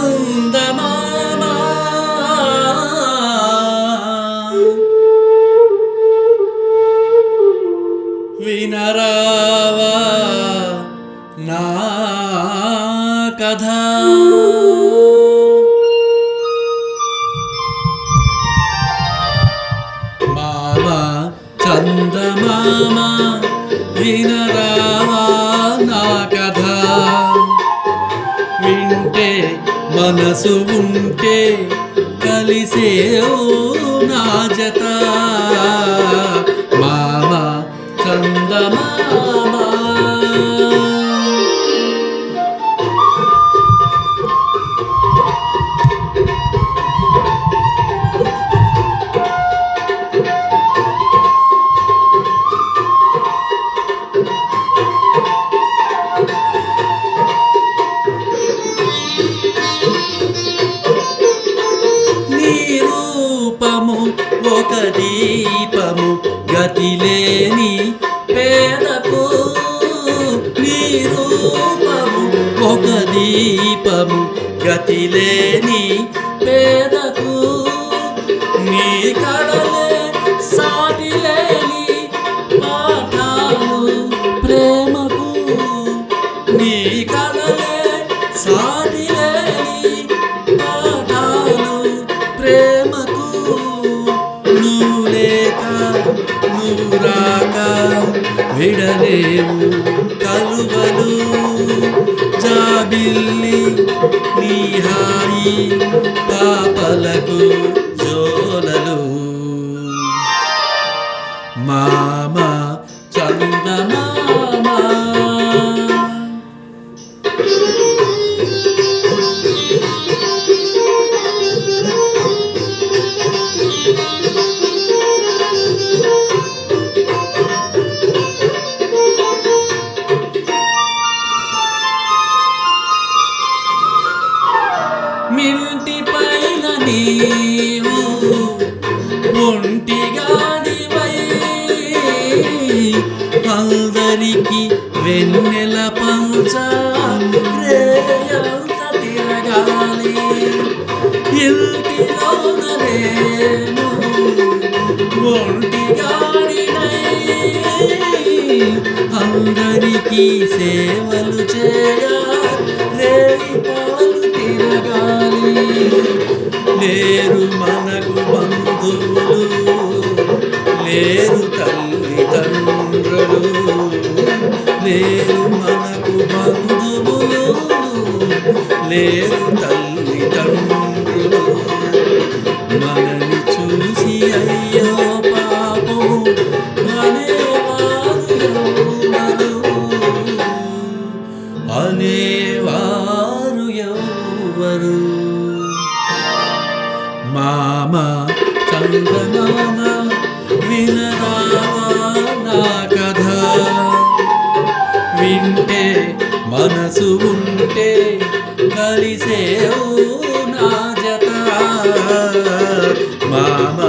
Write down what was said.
చందమామా వినరావా నా కథ. మామ చందమామ మనసు ఉంటే కలిసే నా జతా. గతి లేని పేదకు నీ రూపము ఒక దీపము. గతి లేని పేదకు నీ కళలే సాటిలేని పాఠాలు. ప్రేమకు నీ కళలే సాటి విడలేవు కలువలు జాబిల్లి నీ హాయి పాపలకు నీవు. ఒంటిగాడివై అందరికి వెన్నెల పంచ రేయంత తిరగాలి. ఇంటిలోన నేను ఒంటిగాడినై అందరికీ సేవలు చేయ రేయి తల్లి తండ్రులు లేరు మనకు బంధువులు లేరు తల్లి తండ్రులు. మనని చూసి అయ్యో పాపం అనేవారు ఎవరు? అనేవారు ఎవరు? మామ చందమామ మనసు ఉంటే కలిసే నా జత. మామా